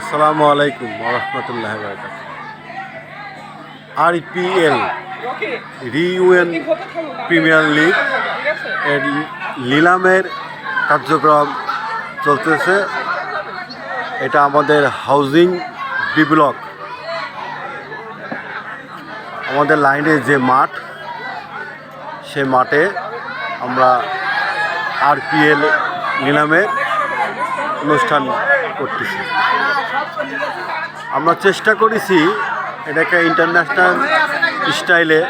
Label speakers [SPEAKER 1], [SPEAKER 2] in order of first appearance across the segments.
[SPEAKER 1] আসসালামু আলাইকুম রহমতুল্লাহ আরপিএল রিউএন প্রিমিয়ার লিগ এর লিলামের কার্যক্রম চলতেছে। এটা আমাদের হাউজিং বি ব্লক আমাদের লাইনে যে মাঠ, সে মাঠে আমরা আরপিএল নিলামের অনুষ্ঠান করতেছি। আমরা চেষ্টা করেছি এটাকে ইন্টারন্যাশনাল স্টাইলে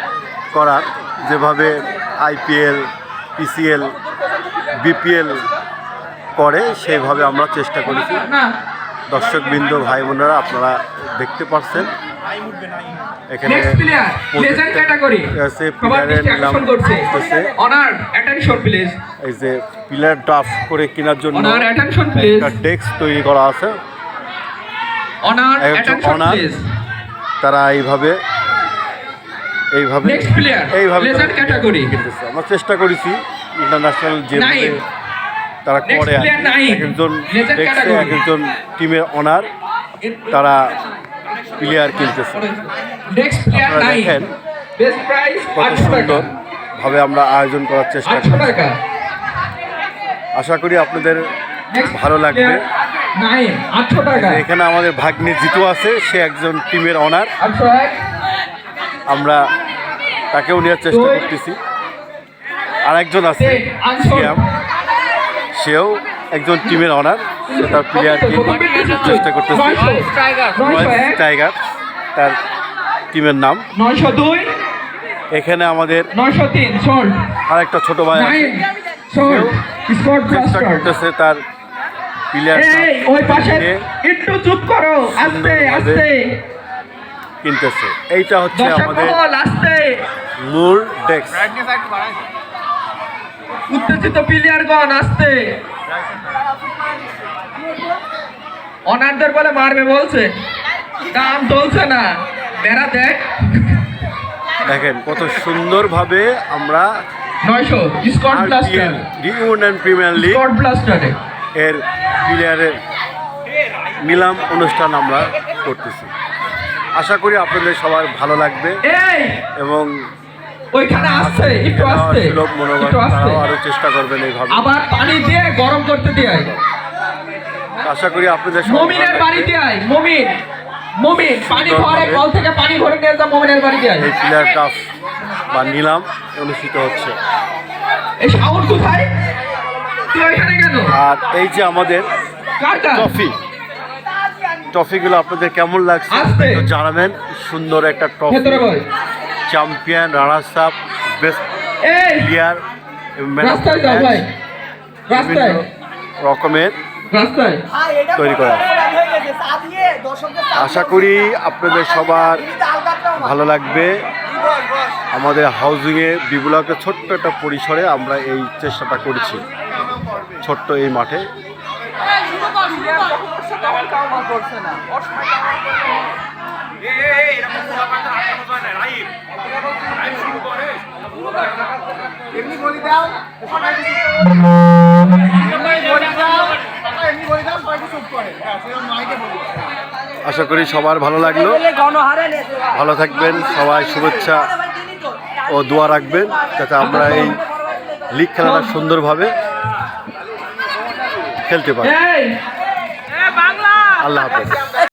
[SPEAKER 1] করার, যেভাবে আইপিএল পিসিএল বিপিএল করে, সেভাবে আমরা চেষ্টা করেছি। দর্শকবৃন্দ ভাই বোনেরা আপনারা দেখতে পাচ্ছেন এখানে
[SPEAKER 2] নেক্সট প্লেয়ার লেজেন্ড ক্যাটাগরি
[SPEAKER 1] আছে নাম করতেছে।
[SPEAKER 2] অনার অ্যাটেনশন প্লিজ
[SPEAKER 1] এই যে পিলার ডাফ করে কেনার জন্য
[SPEAKER 2] অনার অ্যাটেনশন প্লিজ
[SPEAKER 1] একটা ডেস্ক তৈরি করা আছে।
[SPEAKER 2] অনার অ্যাটেনশন প্লিজ
[SPEAKER 1] তারা এইভাবে এইভাবে
[SPEAKER 2] Next player,
[SPEAKER 1] এইভাবে। কিনতেছে। আমরা চেষ্টা করেছি ইন্টারন্যাশনাল যেভাবে তারা করে একজন একজন টিমের অনার তারা প্লেয়ার কিনতেছে। আপনারা দেখেন কত
[SPEAKER 2] 800
[SPEAKER 1] সুন্দর ভাবে আমরা আয়োজন করার চেষ্টা
[SPEAKER 2] 800
[SPEAKER 1] করি আশা করি আপনাদের ভালো লাগবে।
[SPEAKER 2] নাই। 800 টাকা।
[SPEAKER 1] এখানে আমাদের ভাগ্নে জিতু আছে সে একজন টিমের অনার আমরা তাকেও নেওয়ার চেষ্টা করতেছি। আর একজন আছে সেও একজন টিমের অনার তার প্লেয়ারকে চেষ্টা করতেছে। টাইগার তার টিমের নাম।
[SPEAKER 2] 902
[SPEAKER 1] এখানে আমাদের
[SPEAKER 2] 903 শর্ট
[SPEAKER 1] আরেকটা ছোট ভাই চেষ্টা করতেছে তার প্লেয়ার
[SPEAKER 2] ওই পাশে একটু চুপ করো। আস্তে আস্তে।
[SPEAKER 1] কিনতেছে। এইটা হচ্ছে আমাদের মূল ডেস্ক
[SPEAKER 2] উত্তেজিত প্লেয়ারগণ আসতে। অনারদের বলে মারবে বলছে। দাম চলছে না। বেড়া দেখ।
[SPEAKER 1] দেখেন কত সুন্দরভাবে আমরা
[SPEAKER 2] নয়শো Scott Blaster.
[SPEAKER 1] Union Premier League
[SPEAKER 2] Scott ব্লাস্টারে।
[SPEAKER 1] এর প্লেয়ারের নিলাম অনুষ্ঠান আমরা করতেছি। আশা করি আপনাদের সবার ভালো লাগবে এবং
[SPEAKER 2] ওইখানে আসছে একটু আসতে
[SPEAKER 1] সুলভ মনোভাব
[SPEAKER 2] একটু
[SPEAKER 1] তারাও চেষ্টা করবেন এইভাবে
[SPEAKER 2] আবার পানি দিয়ে গরম করতে দিয়ে
[SPEAKER 1] আশা করি আপনাদের
[SPEAKER 2] মমিনের। মমিন মমিন পানি ভরে কল থেকে পানি ভরে নিয়ে যা মমিনের আয়।
[SPEAKER 1] এই প্লেয়ার টাফ বা নিলাম অনুষ্ঠিত হচ্ছে।
[SPEAKER 2] এই সাউন্ড কোথায়? তুই ওইখানে কেন?
[SPEAKER 1] আর এই যে আমাদের ট্রফি ট্রফিগুলো আপনাদের কেমন লাগছে? জানাবেন সুন্দর একটা ট্রফি চ্যাম্পিয়ন রানা সাপ বেস্ট প্লেয়ার রকমের তৈরি করা। আশা করি আপনাদের সবার ভালো লাগবে। আমাদের হাউজিংয়ে বিবুলাকে ছোট্ট একটা পরিসরে আমরা এই চেষ্টাটা করছি ছোট্ট এই মাঠে।
[SPEAKER 3] এমনি বলি দাও সবাই এমনি বলি দাও এমনি বলি দাও সবাই চুপ করে। হ্যাঁ সেরকম মাইকে বলি।
[SPEAKER 1] আশা করি সবার ভালো লাগল। ভালো থাকবেন সবাই শুভেচ্ছা ও দোয়া রাখবেন যাতে আমরা এই লিগ খেলাটা সুন্দরভাবে খেলতে পারি।
[SPEAKER 2] এই
[SPEAKER 1] আল্লাহ হাফেজ